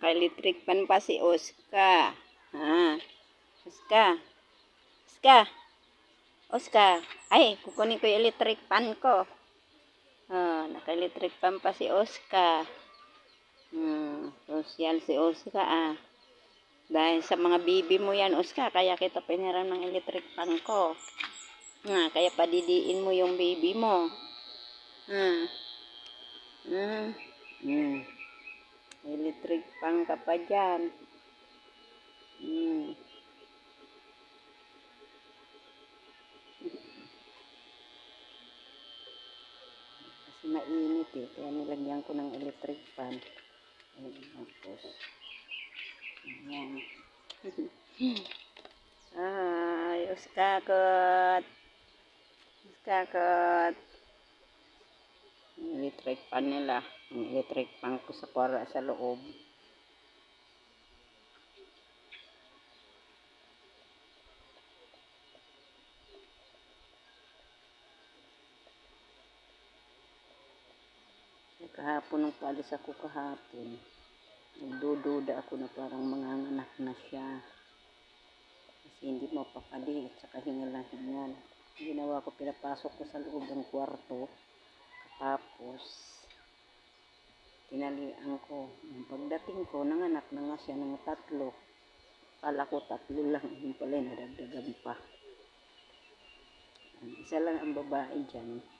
Naka-electric pan pa si Oscar. Ha? Oscar. Oscar. Oscar. Ay, kukunin ko yung electric pan ko. Ah, naka-electric pan pa si Oscar. Hmm, social si Oscar ah. Dahil sa mga bibi mo yan, Oscar, kaya kita piniram ng electric pan ko. Nga, kaya padidiin mo yung baby mo. Hmm. Hmm. Hmm. Pan ka pa dyan. Hmm. Kasi mainit eh. Kaya nilagyan ko ng electric fan. Ayan, tapos. Ayan. Ay, uskakot. Uskakot. Electric fan nila. Yung electric fan ko sa para sa loob. Kahapon nung paalis ako kahapon, nagdududa ako na parang manganganak na siya. Kasi hindi mapakali at saka hingal-hingal. Ginawa ko, pinapasok ko sa loob ng kwarto. Tapos, tinalian ko. Yung pagdating ko, nanganak na nga siya ng tatlo. Kala ko tatlo lang. Yung pala, nadagdagan pa. Isa lang ang babae dyan.